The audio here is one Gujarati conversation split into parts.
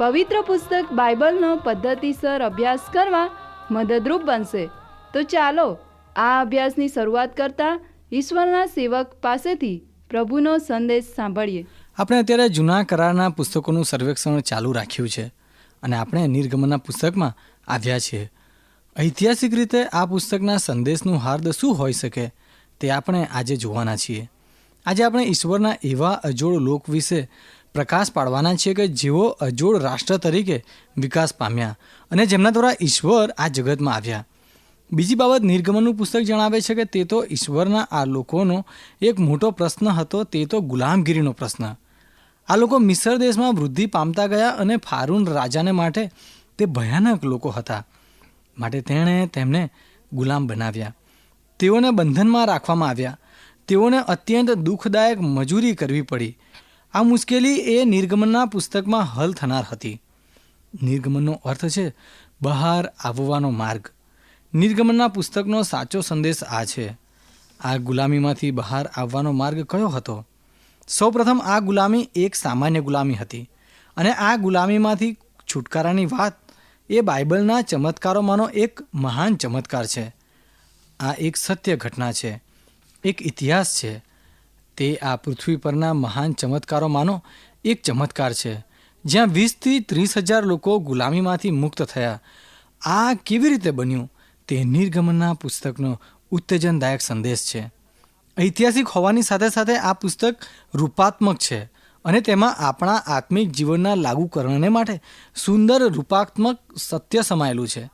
પવિત્ર પુસ્તક બાઇબલનો પદ્ધતિસર અભ્યાસ કરવા મદદરૂપ બનશે. તો ચાલો, આ અભ્યાસની શરૂઆત કરતા ઈશ્વરના સેવક પાસેથી પ્રભુનો સંદેશ સાંભળીએ. આપણે અત્યારે જૂના કરારના પુસ્તકોનું સર્વેક્ષણ ચાલુ રાખ્યું છે અને આપણે નિર્ગમનના પુસ્તકમાં આવ્યા છીએ. ઐતિહાસિક રીતે આ પુસ્તકના સંદેશનું હાર્દ શું હોઈ શકે તે આપણે આજે જોવાના છીએ. આજે આપણે ઈશ્વરના એવા અજોડ લોક વિશે પ્રકાશ પાડવાના છીએ કે જેઓ અજોડ રાષ્ટ્ર તરીકે વિકાસ પામ્યા અને જેમના દ્વારા ઈશ્વર આ જગતમાં આવ્યા. બીજી બાબત નિર્ગમનનું પુસ્તક જણાવે છે કે તે તો ઈશ્વરના આ લોકોનો એક મોટો પ્રશ્ન હતો, તે તો ગુલામગીરીનો પ્રશ્ન. આ લોકો મિસર દેશમાં વૃદ્ધિ પામતા ગયા અને ફારૂન રાજાને માટે તે ભયાનક લોકો હતા. માટે તેણે તેમને ગુલામ બનાવ્યા. તેઓને બંધનમાં રાખવામાં આવ્યા. તેઓને અત્યંત દુઃખદાયક મજૂરી કરવી પડી. આ મુશ્કેલી એ નિર્ગમનના પુસ્તકમાં હલ થનાર હતી. નિર્ગમનનો અર્થ છે, બહાર આવવાનો માર્ગ. નિર્ગમનના પુસ્તકનો સાચો સંદેશ આ છે. આ ગુલામીમાંથી બહાર આવવાનો માર્ગ કયો હતો? સૌપ્રથમ આ ગુલામી એક સામાન્ય ગુલામી હતી અને આ ગુલામીમાંથી છુટકારાની વાત એ બાઇબલના ચમત્કારોમાંનો એક મહાન ચમત્કાર છે. આ એક સત્ય ઘટના છે, એક ઇતિહાસ છે તે આ પૃથ્વી પરના મહાન ચમત્કારોમાંનો એક ચમત્કાર છે, જ્યાં વીસથી ત્રીસ હજાર લોકો ગુલામીમાંથી મુક્ત થયા. આ કેવી રીતે બન્યું? તે નિર્ગમનના પુસ્તકનો ઉત્તેજનદાયક સંદેશ છે. ઐતિહાસિક હોવાની સાથે સાથે આ પુસ્તક રૂપાત્મક છે અને તેમાં આપણા આત્મિક જીવનના લાગુકરણને માટે સુંદર રૂપાત્મક સત્ય સમાયેલું છે.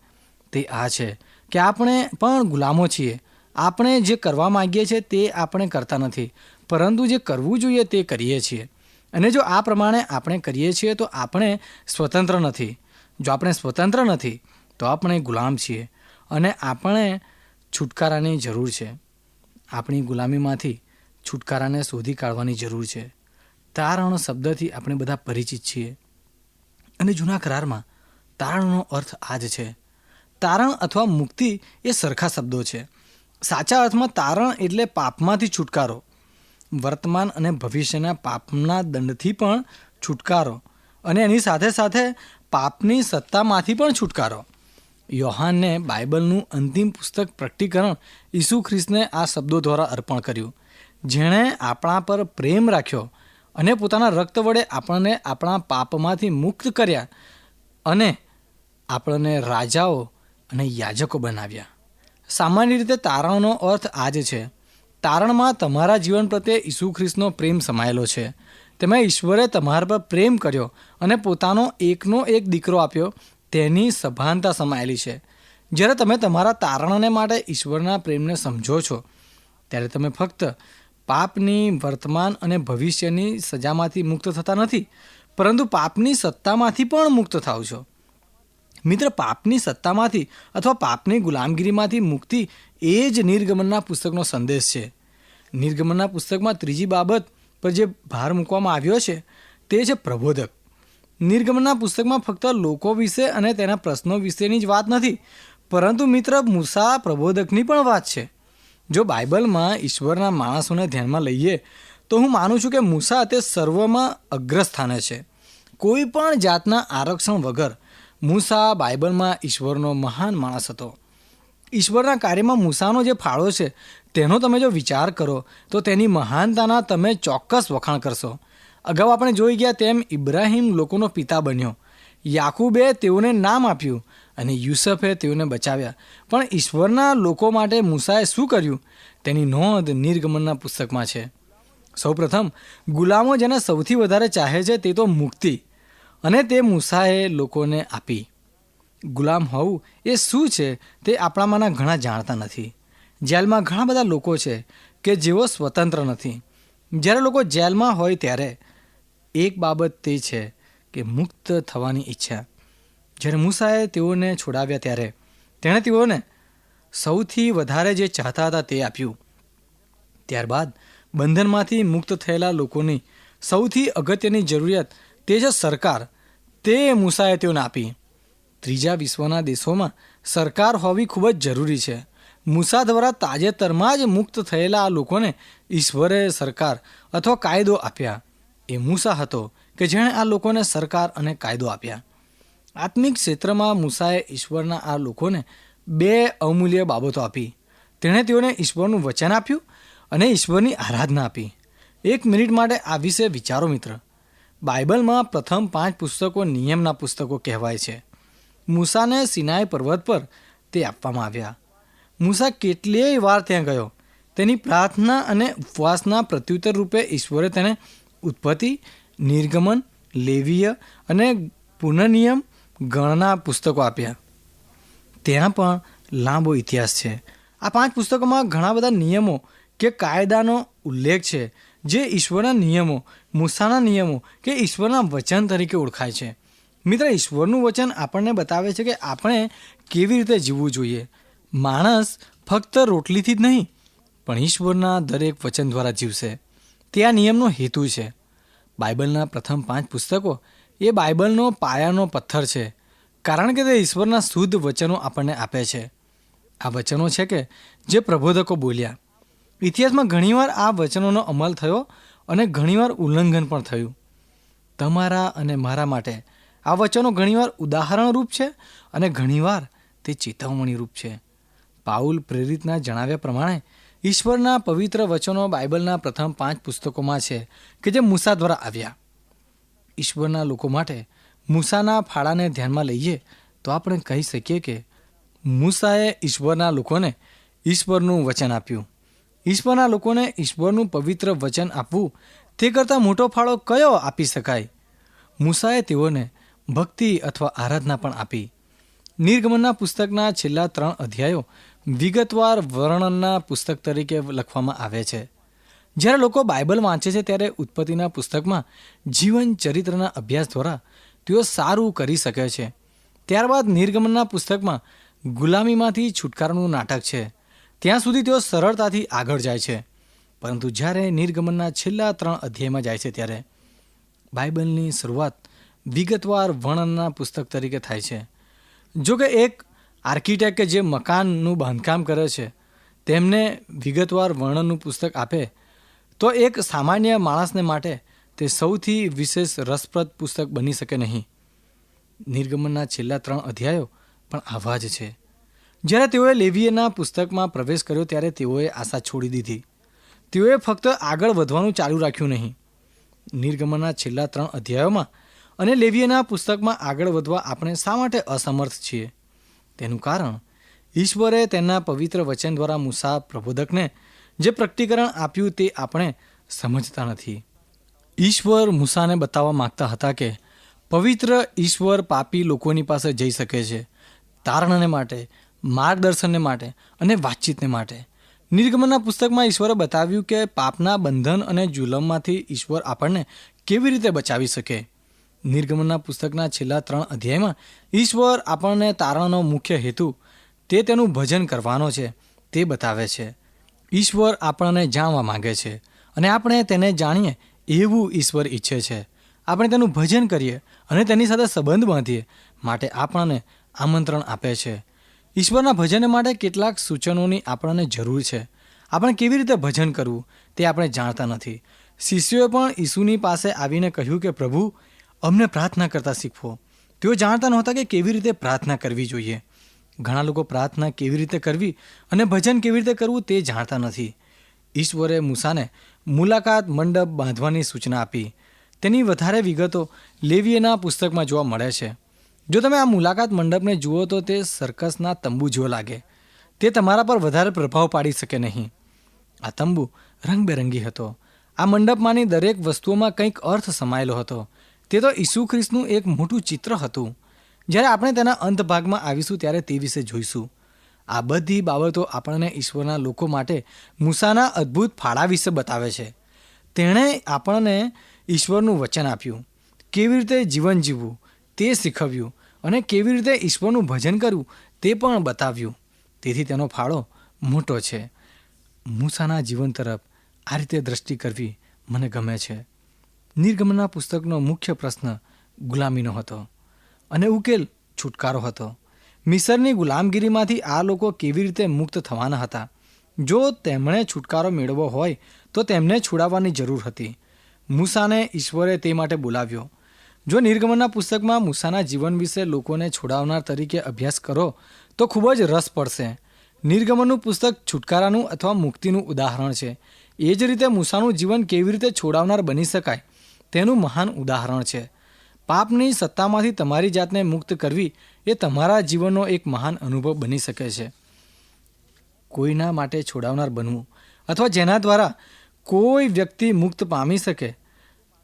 તે આ છે કે આપણે પણ ગુલામો છીએ. આપણે જે કરવા માગીએ છીએ તે આપણે કરતા નથી. પરંતુ જે કરવું જોઈએ તે કરીએ છીએ. અને જો આ પ્રમાણે આપણે કરીએ છીએ તો આપણે સ્વતંત્ર નથી. જો આપણે સ્વતંત્ર નથી, તો આપણે ગુલામ છીએ. અને આપણે છુટકારાની જરૂર છે. આપણી ગુલામીમાંથી છુટકારાને શોધી કાઢવાની જરૂર છે. તારણ શબ્દથી આપણે બધા પરિચિત છીએ. અને જૂના કરારમાં તારણનો અર્થ આ જ છે. તારણ અથવા મુક્તિ એ સરખા શબ્દો છે. સાચા અર્થમાં તારણ એટલે પાપમાંથી છુટકારો. વર્તમાન અને ભવિષ્યના પાપના દંડથી પણ છુટકારો અને એની સાથે સાથે પાપની સત્તામાંથી પણ છુટકારો. યોહાનને બાઇબલનું અંતિમ પુસ્તક પ્રકટીકરણ ઈસુ ખ્રિસ્તને આ શબ્દો દ્વારા અર્પણ કર્યું. જેણે આપણા પર પ્રેમ રાખ્યો અને પોતાના રક્ત વડે આપણને આપણા પાપમાંથી મુક્ત કર્યા અને આપણને રાજાઓ અને યાજકો બનાવ્યા. સામાન્ય રીતે તારાઓનો અર્થ આ જ છે. તારણમાં તમારા જીવન પ્રત્યે ઈસુ ખ્રિસ્તનો પ્રેમ સમાયેલો છે. તેમાં ઈશ્વરે તમારા પર પ્રેમ કર્યો અને પોતાનો એકનો એક દીકરો આપ્યો. તેની સભાનતા સમાયેલી છે. જ્યારે તમે તમારા તારણને માટે ઈશ્વરના પ્રેમને સમજો છો, ત્યારે તમે ફક્ત પાપની વર્તમાન અને ભવિષ્યની સજામાંથી મુક્ત થતા નથી, પરંતુ પાપની સત્તામાંથી પણ મુક્ત થાવ છો. મિત્ર, પાપની સત્તામાંથી અથવા પાપની ગુલામગીરીમાંથી મુક્તિ એ જ નિર્ગમનના પુસ્તકનો સંદેશ છે. નિર્ગમનના પુસ્તકમાં ત્રીજી બાબત પર જે ભાર મૂકવામાં આવ્યો છે, તે છે પ્રબોધક. નિર્ગમનના પુસ્તકમાં ફક્ત લોકો વિશે અને તેના પ્રશ્નો વિશેની જ વાત નથી, પરંતુ મિત્ર મૂસા પ્રબોધકની પણ વાત છે. જો બાઇબલમાં ઈશ્વરના માણસોને ધ્યાનમાં લઈએ, તો હું માનું છું કે મૂસા તે સર્વમાં અગ્રસ્થાને છે. કોઈ પણ જાતના આરક્ષણ વગર મૂસા બાઇબલમાં ઈશ્વરનો મહાન માણસ હતો. ઈશ્વરના કાર્યમાં મૂસાનો જે ફાળો છે તેનો તમે જો વિચાર કરો, તો તેની મહાનતાના તમે ચોક્કસ વખાણ કરશો. અગાઉ આપણે જોઈ ગયા તેમ ઇબ્રાહિમ લોકોનો પિતા બન્યો. યાકુબે તેઓને નામ આપ્યું અને યુસફે તેઓને બચાવ્યા. પણ ઈશ્વરના લોકો માટે મૂસાએ શું કર્યું? તેની નોંધ નિર્ગમનના પુસ્તકમાં છે. સૌપ્રથમ, ગુલામો જેને સૌથી વધારે ચાહે છે તે તો મુક્તિ અને તે મૂસાએ લોકોને આપી. ગુલામ હોવું એ શું છે તે આપણામાંના ઘણા જાણતા નથી. જેલમાં ઘણા બધા લોકો છે કે જેઓ સ્વતંત્ર નથી. જ્યારે લોકો જેલમાં હોય ત્યારે એક બાબત તે છે કે મુક્ત થવાની ઈચ્છા. જ્યારે મૂસાએ તેઓને છોડાવ્યા ત્યારે તેણે તેઓને સૌથી વધારે જે ચાહતા હતા તે આપ્યું. ત્યારબાદ બંધનમાંથી મુક્ત થયેલા લોકોની સૌથી અગત્યની જરૂરિયાત તે છે સરકાર તે મૂસાએ તેઓને આપી. ત્રીજા વિશ્વના દેશોમાં સરકાર હોવી ખૂબ જ જરૂરી છે. મૂસા દ્વારા તાજેતરમાં જ મુક્ત થયેલા આ લોકોને ઈશ્વરે સરકાર અથવા કાયદો આપ્યા. એ મૂસા હતો કે જેણે આ લોકોને સરકાર અને કાયદો આપ્યા. આત્મિક ક્ષેત્રમાં મૂસાએ ઈશ્વરના આ લોકોને બે અમૂલ્ય બાબતો આપી. તેણે તેઓને ઈશ્વરનું વચન આપ્યું અને ઈશ્વરની આરાધના આપી. એક મિનિટ માટે આ વિશે વિચારો મિત્ર. બાઇબલમાં પ્રથમ પાંચ પુસ્તકો નિયમના પુસ્તકો કહેવાય છે. મૂસાને સિનાઈ પર્વત પર તે આપવામાં આવ્યા. મૂસા કેટલીય વાર ત્યાં ગયો? તેની પ્રાર્થના અને ઉપવાસના પ્રત્યુત્તર રૂપે ઈશ્વરે તેને ઉત્પત્તિ, નિર્ગમન, લેવીય અને પુનઃનિયમ ગણના પુસ્તકો આપ્યા. ત્યાં પણ લાંબો ઇતિહાસ છે. આ પાંચ પુસ્તકોમાં ઘણા બધા નિયમો કે કાયદાનો ઉલ્લેખ છે, જે ઈશ્વરના નિયમો, મૂસાના નિયમો કે ઈશ્વરના વચન તરીકે ઓળખાય છે. મિત્ર, ઈશ્વરનું વચન આપણને બતાવે છે કે આપણે કેવી રીતે જીવવું જોઈએ? માણસ ફક્ત રોટલીથી જ નહીં, પણ ઈશ્વરના દરેક વચન દ્વારા જીવશે. તે આ નિયમનો હેતુ છે. બાઇબલના પ્રથમ પાંચ પુસ્તકો એ બાઇબલનો પાયાનો પથ્થર છે, કારણ કે તે ઈશ્વરના શુદ્ધ વચનો આપણને આપે છે. આ વચનો છે કે, જે પ્રબોધકો બોલ્યા. ઇતિહાસમાં ઘણીવાર આ વચનોનો અમલ થયો અને ઘણીવાર ઉલ્લંઘન પણ થયું. તમારા અને મારા માટે આ વચનો ઘણીવાર ઉદાહરણરૂપ છે અને ઘણીવાર તે ચેતવણીરૂપ છે. પાઉલ પ્રેરિતના જણાવ્યા પ્રમાણે, ઈશ્વરના પવિત્ર વચનો બાઇબલના પ્રથમ પાંચ પુસ્તકોમાં છે કે જે મૂસા દ્વારા આવ્યા. ઈશ્વરના લોકો માટે મૂસાના ફાળાને ધ્યાનમાં લઈએ તો આપણે કહી શકીએ કે મૂસાએ ઈશ્વરના લોકોને ઈશ્વરનું વચન આપ્યું. ઈશ્વરના લોકોને ઈશ્વરનું પવિત્ર વચન આપવું તે કરતાં મોટો ફાળો કયો આપી શકાય? મૂસાએ તેઓને ભક્તિ અથવા આરાધના પણ આપી. નિર્ગમનના પુસ્તકના છેલ્લા ત્રણ અધ્યાયો વિગતવાર વર્ણનના પુસ્તક તરીકે લખવામાં આવે છે. જ્યારે લોકો બાઇબલ વાંચે છે ત્યારે ઉત્પત્તિના પુસ્તકમાં જીવન ચરિત્રના અભ્યાસ દ્વારા તેઓ સારું કરી શકે છે. ત્યારબાદ નિર્ગમનના પુસ્તકમાં ગુલામીમાંથી છુટકારાનું નાટક છે. ત્યાં સુધી તેઓ સરળતાથી આગળ જાય છે. પરંતુ જ્યારે નિર્ગમનના છેલ્લા ત્રણ અધ્યાયમાં જાય છે ત્યારે બાઇબલની શરૂઆત વિગતવાર વર્ણનના પુસ્તક તરીકે થાય છે. જો કે એક આર્કિટેક્ટ કે જે મકાનનું બાંધકામ કરે છે, તેમને વિગતવાર વર્ણનનું પુસ્તક આપે, તો એક સામાન્ય માણસને માટે તે સૌથી વિશેષ રસપ્રદ પુસ્તક બની શકે નહીં. નિર્ગમનના છેલ્લા ત્રણ અધ્યાયો પણ આવા જ છે. જ્યારે તેઓએ લેવીએના પુસ્તકમાં પ્રવેશ કર્યો ત્યારે તેઓએ આશા છોડી દીધી. તેઓએ ફક્ત આગળ વધવાનું ચાલુ રાખ્યું નહીં. નિર્ગમનના છેલ્લા ત્રણ અધ્યાયોમાં અને લેવીએના પુસ્તકમાં આગળ વધવા આપણે શા માટે અસમર્થ છીએ? તેનું કારણ, ઈશ્વરે તેના પવિત્ર વચન દ્વારા મુસા પ્રબોધકને જે પ્રકટીકરણ આપ્યું તે આપણે સમજતા નથી. ઈશ્વર મૂસાને બતાવવા માંગતા હતા કે, પવિત્ર ઈશ્વર પાપી લોકોની પાસે જઈ શકે છે, તારણને માટે, માર્ગદર્શનને માટે અને વાતચીતને માટે. નિર્ગમનના પુસ્તકમાં ઈશ્વરે બતાવ્યું કે, પાપના બંધન અને જુલમમાંથી ઈશ્વર આપણને કેવી રીતે બચાવી શકે? નિર્ગમનના પુસ્તકના છેલ્લા ત્રણ અધ્યાયમાં ઈશ્વર આપણને તારણનો મુખ્ય હેતુ, તે તેનું ભજન કરવાનો છે, તે બતાવે છે. ઈશ્વર આપણને જાણવા માંગે છે અને આપણે તેને જાણીએ એવું ઈશ્વર ઈચ્છે છે. આપણે તેનું ભજન કરીએ અને તેની સાથે સંબંધ બાંધીએ માટે આપણને આમંત્રણ આપે છે. ઈશ્વરના ભજન માટે કેટલાક સૂચનોની આપણને જરૂર છે. આપણે કેવી રીતે ભજન કરવું, તે આપણે જાણતા નથી. શિષ્યોએ પણ ઈસુની પાસે આવીને કહ્યું કે, પ્રભુ અમને પ્રાર્થના કરતા શીખવો. તેઓ જાણતા નહોતા કે કેવી રીતે પ્રાર્થના કરવી જોઈએ. ઘણા લોકો પ્રાર્થના કેવી રીતે કરવી અને ભજન કેવી રીતે કરવું તે જાણતા નથી. ઈશ્વરે મૂસાને મુલાકાત મંડપ બાંધવાની સૂચના આપી. તેની વધારે વિગતો લેવીએના પુસ્તકમાં જોવા મળે છે. જો તમે આ મુલાકાત મંડપને જુઓ તો તે સર્કસના તંબુ જેવો લાગે. તે તમારા પર વધારે પ્રભાવ પાડી શકે નહીં. આ તંબુ રંગબેરંગી હતો. આ મંડપમાંની દરેક વસ્તુઓમાં કંઈક અર્થ સમાયેલો હતો. તે તો ઈસુ ખ્રિસ્તનું એક મોટું ચિત્ર હતું. જ્યારે આપણે તેના અંત ભાગમાં આવીશું ત્યારે તે વિશે જોઈશું. આ બધી બાબતો આપણને ઈશ્વરના લોકો માટે મૂસાના અદ્ભુત ફાળા વિશે બતાવે છે. તેણે આપણને ઈશ્વરનું વચન આપ્યું. કેવી રીતે જીવન જીવવું, તે શીખવ્યું અને કેવી રીતે ઈશ્વરનું ભજન કરવું, તે પણ બતાવ્યું. તેથી તેનો ફાળો મોટો છે. મૂસાના જીવન તરફ આ રીતે દ્રષ્ટિ કરવી મને ગમે છે. નિર્ગમનના પુસ્તકનો મુખ્ય પ્રશ્ન ગુલામીનો હતો અને ઉકેલ છુટકારો હતો. મિસરની ગુલામગીરીમાંથી આ લોકો કેવી રીતે મુક્ત થવાના હતા? જો તેમણે છુટકારો મેળવવો હોય, તો તેમને છોડાવવાની જરૂર હતી. મૂસાને ઈશ્વરે તે માટે બોલાવ્યો. જો નિર્ગમનના પુસ્તકમાં મૂસાના જીવન વિશે લોકોને છોડાવનાર તરીકે અભ્યાસ કરો, તો ખૂબ જ રસ પડશે. નિર્ગમનનું પુસ્તક છુટકારાનું અથવા મુક્તિનું ઉદાહરણ છે. એ જ રીતે મૂસાનું જીવન કેવી રીતે છોડાવનાર બની શકાય? તેનું મહાન ઉદાહરણ છે. પાપની સત્તામાંથી તમારી જાતને મુક્ત કરવી એ તમારા જીવનનો એક મહાન અનુભવ બની શકે છે. કોઈના માટે છોડાવનાર બનવું અથવા જેના દ્વારા કોઈ વ્યક્તિ મુક્ત પામી શકે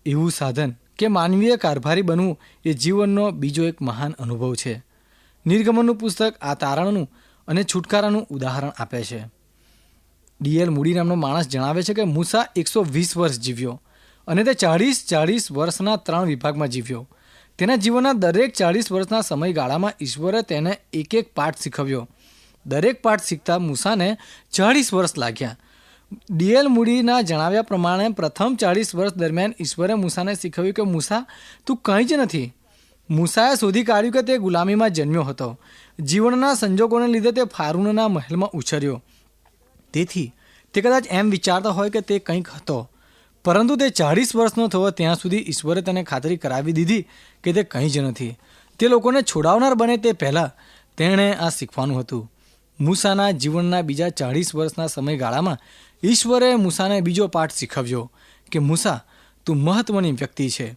એવું સાધન કે માનવીય કારભારી બનવું એ જીવનનો બીજો એક મહાન અનુભવ છે. નિર્ગમનનું પુસ્તક આ તારણનું અને છુટકારાનું ઉદાહરણ આપે છે. ડીએલ મૂડી નામનો માણસ જણાવે છે કે મૂસા એકસો વીસ વર્ષ જીવ્યો. અને તે ચાળીસ ચાળીસ વર્ષના ત્રણ વિભાગમાં જીવ્યો. તેના જીવનના દરેક ચાળીસ વર્ષના સમયગાળામાં ઈશ્વરે તેને એક એક પાઠ શીખવ્યો. દરેક પાઠ શીખતા મૂસાને ચાળીસ વર્ષ લાગ્યા. ડીએલ મૂડીના જણાવ્યા પ્રમાણે પ્રથમ ચાળીસ વર્ષ દરમિયાન ઈશ્વરે મૂસાને શીખવ્યું કે, મૂસા, તું કંઈ જ નથી. મૂસાએ શોધી કાઢ્યું કે તે ગુલામીમાં જન્મ્યો હતો. જીવનના સંજોગોને લીધે તે ફારૂનના મહેલમાં ઉછર્યો. તેથી તે કદાચ એમ વિચારતા હોય કે તે કંઈક હતો. પરંતુ તે ચાળીસ વર્ષનો થયો, ત્યાં સુધી ઈશ્વરે તેને ખાતરી કરાવી દીધી કે તે કંઈ જ નથી. તે લોકોને છોડાવનાર બને તે પહેલાં તેણે આ શીખવાનું હતું. મૂસાના જીવનના બીજા ચાળીસ વર્ષના સમયગાળામાં ઈશ્વરે મૂસાને બીજો પાઠ શીખવ્યો કે, મૂસા, તું મહત્વની વ્યક્તિ છે.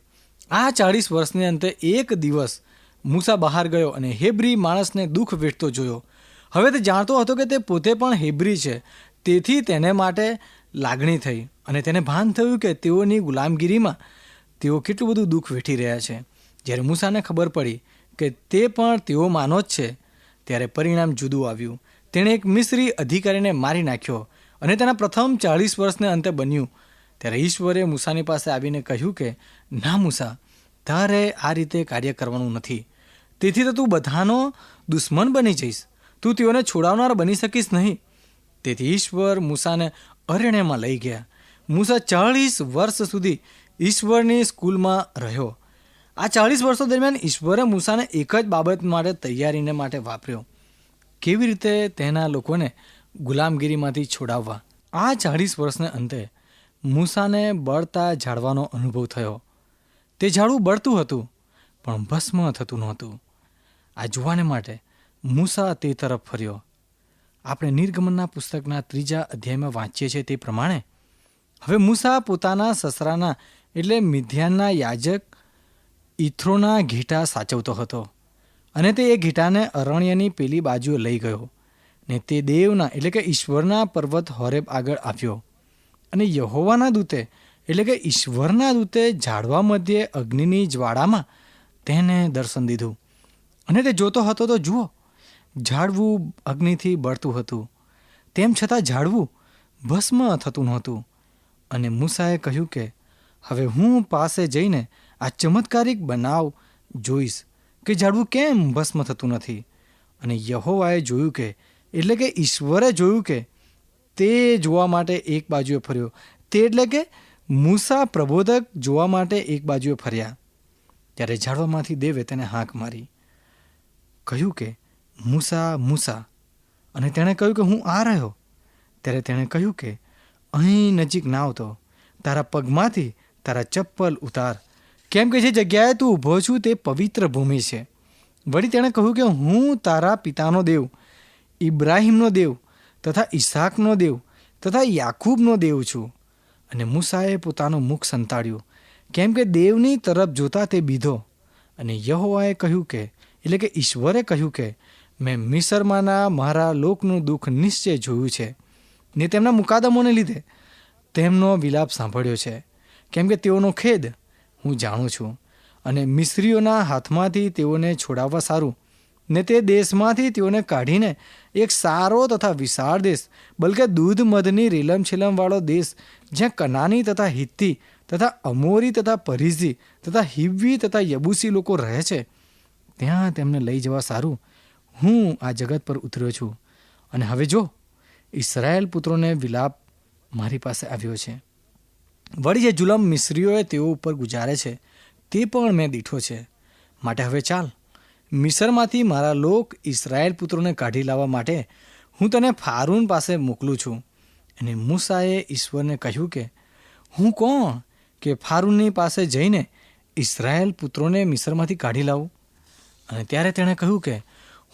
આ ચાળીસ વર્ષને અંતે એક દિવસ મૂસા બહાર ગયો અને હેબ્રી માણસને દુઃખ વેઠતો જોયો. હવે તે જાણતો હતો કે તે પોતે પણ હેબ્રી છે. તેથી તેને માટે લાગણી થઈ અને તેને ભાન થયું કે તેઓની ગુલામગીરીમાં તેઓ કેટલું બધું દુઃખ વેઠી રહ્યા છે. જ્યારે મૂસાને ખબર પડી કે તે પણ તેઓ માનો જ છે, ત્યારે પરિણામ જુદું આવ્યું. તેણે એક મિસ્રી અધિકારીને મારી નાખ્યો અને તેના પ્રથમ ચાળીસ વર્ષને અંતે બન્યું. ત્યારે ઈશ્વરે મૂસાની પાસે આવીને કહ્યું કે, ના મૂસા, તારે આ રીતે કાર્ય કરવાનું નથી. તેથી તો તું બધાનો દુશ્મન બની જઈશ. તું તેઓને છોડાવનાર બની શકીશ નહીં. તેથી ઈશ્વર મૂસાને અરણ્યમાં લઈ ગયા. મૂસા ચાળીસ વર્ષ સુધી ઈશ્વરની સ્કૂલમાં રહ્યો. આ ચાળીસ વર્ષો દરમિયાન ઈશ્વરે મૂસાને એક જ બાબત માટે તૈયારીને માટે વાપર્યો. કેવી રીતે તેના લોકોને ગુલામગીરીમાંથી છોડાવવા? આ ચાળીસ વર્ષને અંતે મૂસાને બળતા ઝાડવાનો અનુભવ થયો. તે ઝાડવું બળતું હતું, પણ ભસ્મ થતું નહોતું. આ જોવાને માટે મૂસા તે તરફ ફર્યો. આપણે નિર્ગમનના પુસ્તકના ત્રીજા અધ્યાયમાં વાંચીએ છીએ તે પ્રમાણે, હવે મૂસા પોતાના સસરાના એટલે મિધ્યાનના યાજક ઈથ્રોના ઘેટા સાચવતો હતો અને તે એ ઘેટાને અરણ્યની પેલી બાજુએ લઈ ગયો ને તે દેવના એટલે કે ઈશ્વરના પર્વત હોરેબ આગળ આવ્યો અને યહોવાના દૂતે એટલે કે ઈશ્વરના દૂતે ઝાડવા મધ્યે અગ્નિની જ્વાળામાં તેને દર્શન દીધું અને તે જોતો હતો તો જુઓ ઝાડવું અગ્નિથી બળતું હતું. તેમ છતાં ઝાડવું ભસ્મ થતું નહોતું. અને મૂસાએ કહ્યું કે, હવે હું પાસે જઈને આ ચમત્કારિક બનાવ જોઈશ કે ઝાડવું કેમ ભસ્મ થતું નથી. અને યહોવાએ જોયું કે, એટલે કે ઈશ્વરે જોયું કે, તે જોવા માટે એક બાજુએ ફર્યો. તે એટલે કે મૂસા પ્રબોધક જોવા માટે એક બાજુએ ફર્યા. ત્યારે ઝાડવામાંથી દેવે તેને હાંક મારી. કહ્યું કે મૂસા મૂસા. અને તેણે કહ્યું કે હું આ રહ્યો. ત્યારે તેણે કહ્યું કે, અહીં નજીક ના આવતો તારા પગમાંથી તારા ચપ્પલ ઉતાર. કેમ કે જે જગ્યાએ તું ઊભો છું તે પવિત્ર ભૂમિ છે. વળી તેણે કહ્યું કે હું તારા પિતાનો દેવ, ઇબ્રાહિમનો દેવ, તથા ઈસાકનો દેવ, તથા યાકૂબનો દેવ છું. અને મૂસાએ પોતાનું મુખ સંતાડ્યું. કેમ કે દેવની તરફ જોતા તે બીધો. અને યહોવાએ કહ્યું કે, એટલે કે ઈશ્વરે કહ્યું કે મેં મિસરમાંના મારા લોકનું દુઃખ નિશ્ચય જોયું છે ને તેમના મુકાદમોને લીધે તેમનો વિલાપ સાંભળ્યો છે. કેમ કે તેઓનો ખેદ હું જાણું છું અને મિસ્રીઓના હાથમાંથી તેઓને છોડાવવા સારું. ને તે દેશમાંથી તેઓને કાઢીને એક સારો તથા વિશાળ દેશ, બલકે દૂધ, મધની, રેલમ છેલમવાળો દેશ, જ્યાં કનાની તથા હિત્તી તથા અમોરી તથા પરિઝી તથા હિવ્વી તથા યબુસી લોકો રહે છે, ત્યાં તેમને લઈ જવા સારું હું આ જગત પર ઉતર્યો છું. અને હવે જો ઇસરાયેલ પુત્રોને વિલાપ મારી પાસે આવ્યો છે. વળી જે જુલમ મિસ્રીઓએ તેઓ ઉપર ગુજારે છે, તે પણ મેં દીઠો છે. માટે હવે ચાલ, મિસરમાંથી મારા લોક ઇસરાયેલ પુત્રોને કાઢી લાવવા માટે હું તને ફારૂન પાસે મોકલું છું. અને મૂસાએ ઈશ્વરને કહ્યું કે, હું કોણ કે ફારૂનની પાસે જઈને ઇસરાયેલ પુત્રોને મિસરમાંથી કાઢી લાવું? અને ત્યારે તેણે કહ્યું કે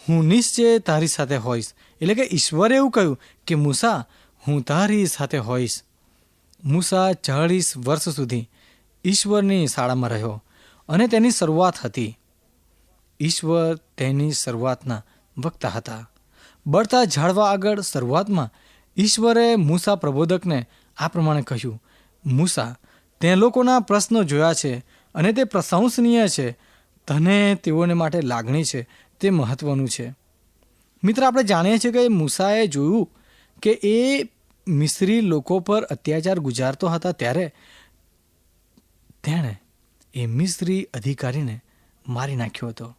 હું નિશ્ચય તારી સાથે હોઈશ. એટલે કે ઈશ્વરે એવું કહ્યું કે, મૂસા, હું તારી સાથે હોઈશ. મૂસા ચાળીસ વર્ષ સુધી ઈશ્વરની શાળામાં રહ્યો અને તેની શરૂઆત હતી. ઈશ્વર તેની શરૂઆતના વક્તા હતા. બળતા ઝાડવા આગળ શરૂઆતમાં ઈશ્વરે મૂસા પ્રબોધકને આ પ્રમાણે કહ્યું, મૂસા તે લોકોના પ્રશ્નો જોયા છે અને તે પ્રશંસનીય છે. તને તેઓને માટે લાગણી છે. તે મહત્વનું છે. મિત્ર, આપણે જાણીએ છીએ કે મૂસાએ જોયું કે એ મિસ્રી લોકો પર અત્યાચાર ગુજારતો હતા ત્યારે તેણે એ મિસ્રી અધિકારીને મારી નાખ્યો હતો.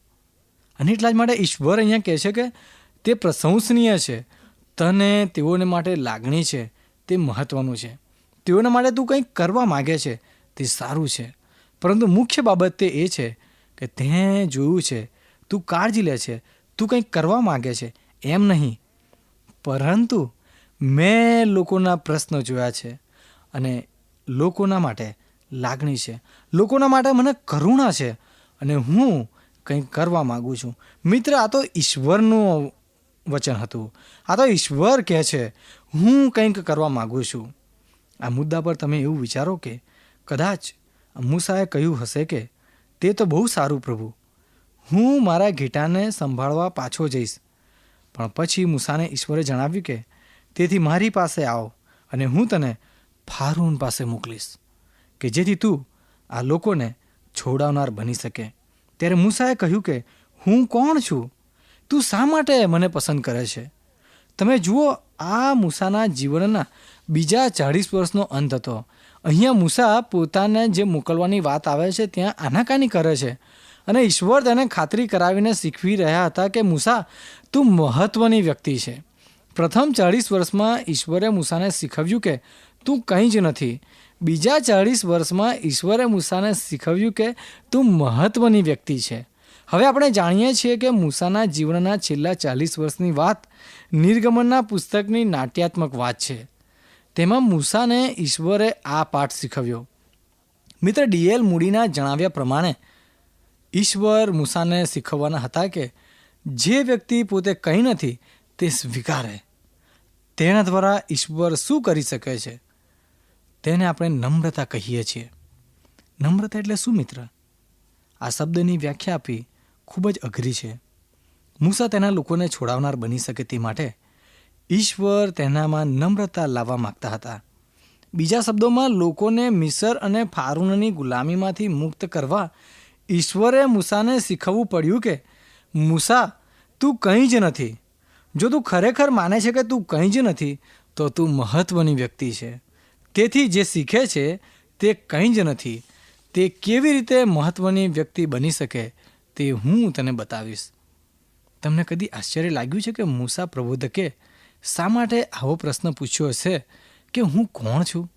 અને એટલા જ માટે ઈશ્વર અહીંયા કહે છે કે તે પ્રશંસનીય છે. તને તેઓને માટે લાગણી છે. તે મહત્વનું છે. તેઓને માટે તું કંઈક કરવા માગે છે. તે સારું છે. પરંતુ મુખ્ય બાબત તે એ છે કે તે જોયું છે તું કાળજી લે છે, તું કંઈક કરવા માગે છે, એમ નહીં. પરંતુ મેં લોકોના પ્રશ્નો જોયા છે અને લોકોના માટે લાગણી છે. લોકોના માટે મને કરુણા છે અને હું કંઈક કરવા માગું છું. મિત્ર, આ તો ઈશ્વરનું વચન હતું. આ તો ઈશ્વર કહે છે, હું કંઈક કરવા માગું છું. આ મુદ્દા પર તમે એવું વિચારો કે, કદાચ મૂસાએ કહ્યું હશે કે, તે તો બહુ સારું પ્રભુ. હું મારા ઘેટાને સંભાળવા પાછો જઈશ. પણ પછી મૂસાને ઈશ્વરે જણાવ્યું કે, તેથી મારી પાસે આવ અને હું તને ફારૂન પાસે મોકલીશ, કે જેથી તું આ લોકોને છોડાવનાર બની શકે. ત્યારે મૂસાએ કહ્યું કે, હું કોણ છું? તું શા માટે મને પસંદ કરે છે? તમે જુઓ, આ મૂસાના જીવનના બીજા ચાળીસ વર્ષનો અંત હતો. અહીંયા મૂસા પોતાને જે મોકલવાની વાત આવે છે, ત્યાં આનાકાની કરે છે. અને ઈશ્વર તેને ખાતરી કરાવીને શીખવી રહ્યા હતા કે મૂસા, તું મહત્વની વ્યક્તિ છે. પ્રથમ ચાળીસ વર્ષમાં ઈશ્વરે મૂસાને શીખવ્યું કે તું કંઈ જ નથી. બીજા ચાળીસ વર્ષમાં ઈશ્વરે મૂસાને શીખવ્યું કે તું મહત્વની વ્યક્તિ છે. હવે આપણે જાણીએ છીએ કે મૂસાના જીવનના છેલ્લા ચાલીસ વર્ષની વાત નિર્ગમનના પુસ્તકની નાટ્યાત્મક વાત છે. તેમાં મૂસાને ઈશ્વરે આ પાઠ શીખવ્યો. મિત્ર ડીએલ મૂડીના જણાવ્યા પ્રમાણે ઈશ્વર મૂસાને શીખવવાના હતા કે જે વ્યક્તિ પોતે કંઈ નથી, તે સ્વીકારે. તેના દ્વારા ઈશ્વર શું કરી શકે છે? તેને આપણે નમ્રતા કહીએ છીએ. નમ્રતા એટલે શું મિત્ર? આ શબ્દની વ્યાખ્યા આપી ખૂબ જ અઘરી છે. મૂસા તેના લોકોને છોડાવનાર બની શકે તે માટે ઈશ્વર તેનામાં નમ્રતા લાવવા માગતા હતા. બીજા શબ્દોમાં લોકોને મિસર અને ફારૂનની ગુલામીમાંથી મુક્ત કરવા ઈશ્વરે મૂસાને શીખવવું પડ્યું કે, મૂસા, તું કંઈ જ નથી. જો તું ખરેખર માને છે કે તું કંઈ જ નથી, તો તું મહત્વની વ્યક્તિ છે. તેથી જે શીખે છે, તે કંઈ જ નથી. તે કેવી રીતે મહત્વની વ્યક્તિ બની શકે, તે હું તને બતાવીશ. તમને કદી આશ્ચર્ય લાગ્યું છે કે મૂસા પ્રબોધકે શા માટે આવો પ્રશ્ન પૂછ્યો હશે કે હું કોણ છું?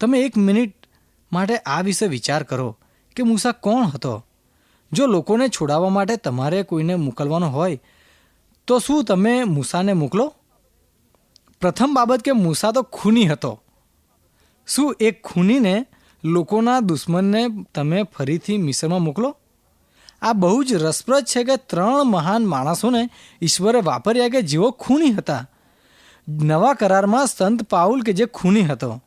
તમે એક મિનિટ માટે આ વિશે વિચાર કરો. કે મૂસા કોણ હતો? જો લોકોને છોડાવવા માટે તમારે કોઈને મોકલવાનો હોય, તો શું તમે મૂસાને મોકલો? પ્રથમ બાબત કે મૂસા તો ખૂની હતો. શું એક ખૂનીને લોકોના દુશ્મનને તમે ફરીથી મિસરમાં મોકલો? આ બહુ જ રસપ્રદ છે કે ત્રણ મહાન માણસોને ઈશ્વરે વાપર્યા કે જેઓ ખૂની હતા. નવા કરારમાં સંત પાઉલ કે જે ખૂની હતો.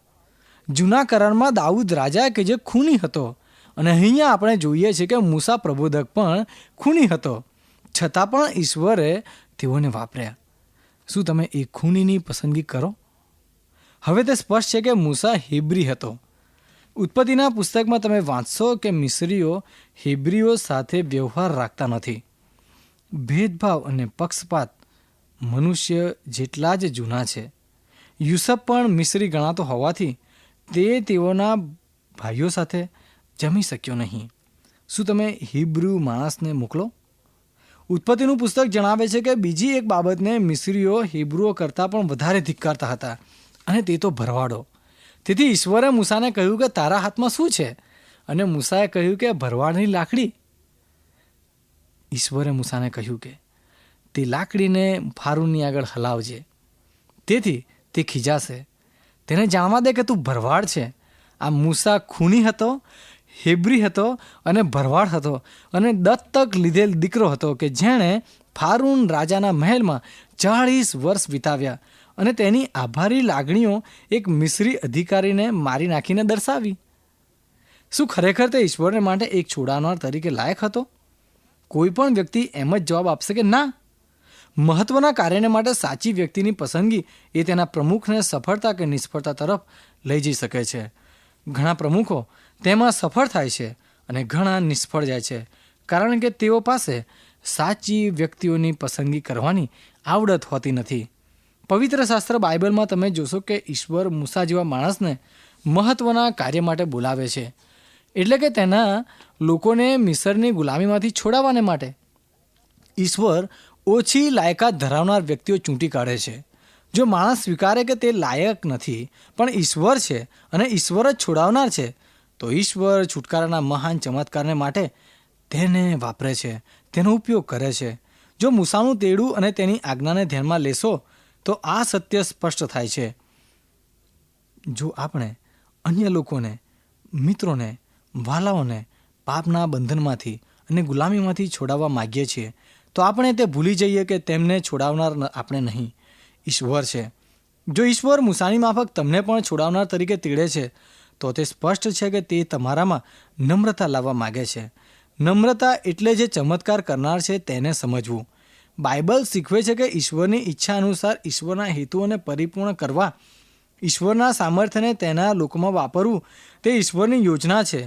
જૂના કરારમાં દાઉદ રાજા કે જે ખૂની હતો. અને અહીંયા આપણે જોઈએ છીએ કે મૂસા પ્રબોધક પણ ખૂની હતો. છતાં પણ ઈશ્વરે તેઓને વાપર્યા. શું તમે એ ખૂનીની પસંદગી કરો? હવે તે સ્પષ્ટ છે કે મૂસા હિબ્રી હતો. ઉત્પત્તિના પુસ્તકમાં તમે વાંચશો કે મિસ્રીઓ હિબ્રીઓ સાથે વ્યવહાર રાખતા નથી. ભેદભાવ અને પક્ષપાત મનુષ્ય જેટલા જ જૂના છે. યુસફ પણ મિસ્રી ગણાતો હોવાથી તે તેઓના ભાઈઓ સાથે જમી શક્યો નહીં. શું તમે હિબ્રુ માણસને મોકલો? ઉત્પત્તિનું પુસ્તક જણાવે છે કે બીજી એક બાબતને મિસ્રીઓ હિબ્રુઓ કરતાં પણ વધારે ધિક્કારતા હતા અને તે તો ભરવાડો. તેથી ઈશ્વરે મૂસાને કહ્યું કે તારા હાથમાં શું છે? અને મૂસાએ કહ્યું કે ભરવાડની લાકડી. ઈશ્વરે મૂસાને કહ્યું કે તે લાકડીને ફારૂની આગળ હલાવજે. તેથી તે ખીજાશે. તેને જાણવા દે કે તું ભરવાડ છે. આ મૂસા ખૂની હતો હેબ્રી હતો અને ભરવાડ હતો અને દત્તક લીધેલ દીકરો હતો કે જેણે ફારૂન રાજાના મહેલમાં ચાળીસ વર્ષ વિતાવ્યા અને તેની આભારી લાગણીઓ એક મિસ્રી અધિકારીને મારી નાખીને દર્શાવી. શું ખરેખર તે ઈશ્વરને માટે એક છોડાનાર તરીકે લાયક હતો? કોઈ પણ વ્યક્તિ એમ જ જવાબ આપશે કે ના. મહત્વના કાર્યને માટે સાચી વ્યક્તિની પસંદગી એ તેના પ્રમુખને સફળતા કે નિષ્ફળતા તરફ લઈ જઈ શકે છે. ઘણા પ્રમુખો તેમાં સફળ થાય છે અને ઘણા નિષ્ફળ જાય છે. કારણ કે તેઓ પાસે સાચી વ્યક્તિઓની પસંદગી કરવાની આવડત હોતી નથી. પવિત્ર શાસ્ત્ર બાઇબલમાં તમે જોશો કે ઈશ્વર મૂસા જેવા માણસને મહત્ત્વના કાર્ય માટે બોલાવે છે. એટલે કે તેના લોકોને મિસરની ગુલામીમાંથી છોડાવવાને માટે. ઈશ્વર ઓછી લાયકાત ધરાવનાર વ્યક્તિઓ ચૂંટી કાઢે છે. જો માણસ સ્વીકારે કે તે લાયક નથી, પણ ઈશ્વર છે અને ઈશ્વર જ છોડાવનાર છે તો ઈશ્વર છુટકારાના મહાન ચમત્કારને માટે તેને વાપરે છે, તેનો ઉપયોગ કરે છે. જો મૂસાનું તેડું અને તેની આજ્ઞાને ધ્યાનમાં લેશો, તો આ સત્ય સ્પષ્ટ થાય છે. જો આપણે અન્ય લોકોને, મિત્રોને, વાલાઓને પાપના બંધનમાંથી અને ગુલામીમાંથી છોડાવવા માગીએ છીએ, તો આપણે તે ભૂલી જઈએ કે તેમને છોડાવનાર આપણે નહીં. ઈશ્વર છે. જો ઈશ્વર મુસાની માફક તમને પણ છોડાવનાર તરીકે તેડે છે તો તે સ્પષ્ટ છે કે તે તમારામાં નમ્રતા લાવવા માગે છે. નમ્રતા એટલે જે ચમત્કાર કરનાર છે તેને સમજવું. બાઇબલ શીખવે છે કે ઈશ્વરની ઈચ્છા અનુસાર ઈશ્વરના હેતુઓને પરિપૂર્ણ કરવા, ઈશ્વરના સામર્થ્યને તેના લોકોમાં વાપરવું તે ઈશ્વરની યોજના છે.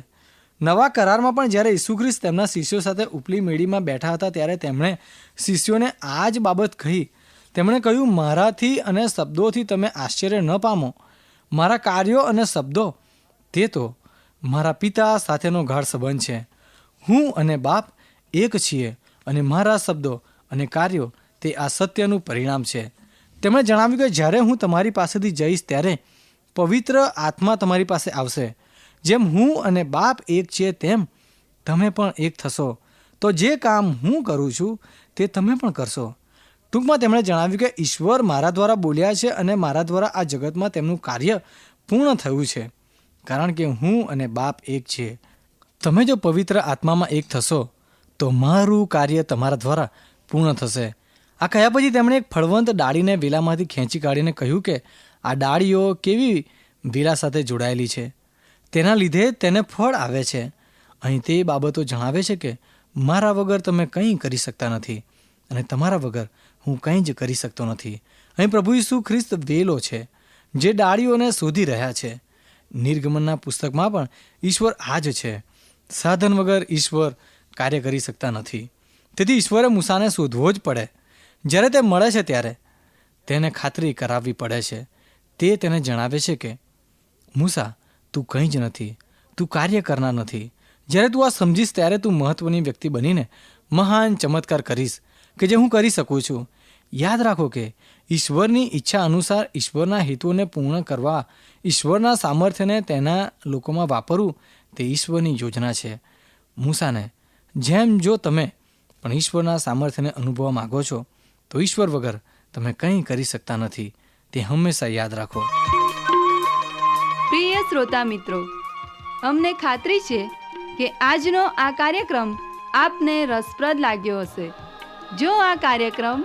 નવા કરારમાં પણ જ્યારે ઈસુ ખ્રિસ્ત તેમના શિષ્યો સાથે ઉપલી મેળીમાં બેઠા હતા ત્યારે તેમણે શિષ્યોને આ જ બાબત કહી. તેમણે કહ્યું, મારાથી અને શબ્દોથી તમે આશ્ચર્ય ન પામો. મારા કાર્યો અને શબ્દો તે તો મારા પિતા સાથેનો ગાઢ સંબંધ છે. હું અને બાપ એક છીએ અને મારા શબ્દો અને કાર્યો તે આ સત્યનું પરિણામ છે. તેમણે જણાવ્યું કે જ્યારે હું તમારી પાસેથી જઈશ ત્યારે પવિત્ર આત્મા તમારી પાસે આવશે. જેમ હું અને બાપ એક છીએ તેમ તમે પણ એક થશો. તો જે કામ હું કરું છું તે તમે પણ કરશો. ટૂંકમાં તેમણે જણાવ્યું કે ઈશ્વર મારા દ્વારા બોલ્યા છે અને મારા દ્વારા આ જગતમાં તેમનું કાર્ય પૂર્ણ થયું છે. કારણ કે હું અને બાપ એક છીએ તમે જો પવિત્ર આત્મામાં એક થશો, તો મારું કાર્ય તમારા દ્વારા પૂર્ણ થશે. આ કહ્યા પછી તેમણે એક ફળવંત ડાળીને વેલામાંથી ખેંચી કાઢીને કહ્યું કે, આ ડાળીઓ કેવી વેલા સાથે જોડાયેલી છે? તેના લીધે તેને ફળ આવે છે. અહીં તે બાબતો જણાવે છે કે, મારા વગર તમે કંઈ કરી શકતા નથી અને તમારા વગર હું કંઈ જ કરી શકતો નથી. અહીં પ્રભુ ઈસુ ખ્રિસ્ત વેલો છે, જે ડાળીઓને શોધી રહ્યા છે. નિર્ગમનના પુસ્તકમાં પણ ઈશ્વર આ જ છે. સાધન વગર ઈશ્વર કાર્ય કરી શકતા નથી. તેથી ઈશ્વરે મૂસાને શોધવો જ પડે. જ્યારે તે મળે છે ત્યારે તેને ખાતરી કરાવવી પડે છે. તે તેને જણાવે છે કે, મૂસા, તું કંઈ જ નથી. તું કાર્ય કરનાર નથી. જ્યારે તું આ સમજીશ ત્યારે તું મહત્વની વ્યક્તિ બનીને મહાન ચમત્કાર કરીશ કે જે હું કરી શકું છું. યાદ રાખો કે ઈશ્વરની ઈચ્છા અનુસાર ઈશ્વરના હેતુઓને પૂર્ણ કરવા, ઈશ્વરના સામર્થ્યને તેના લોકોમાં વાપરવું તે ઈશ્વરની યોજના છે. મૂસાને, જેમ જો તમે પણ ઈશ્વરના સામર્થ્યને અનુભવવા માગો છો, તો ઈશ્વર વગર તમે કંઈ કરી શકતા નથી. તે હંમેશા યાદ રાખો. પ્રિય શ્રોતા મિત્રો, અમને ખાતરી છે કે આજનો આ કાર્યક્રમ આપને રસપ્રદ લાગ્યો હશે. જો આ કાર્યક્રમ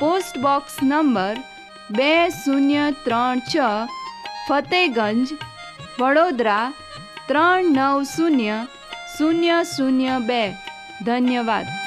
post box number બે શૂન્ય ત્રણ છ, ફતેગંજ, વડોદરા ત્રણ નવ શૂન્ય શૂન્ય શૂન્ય બે. ધન્યવાદ.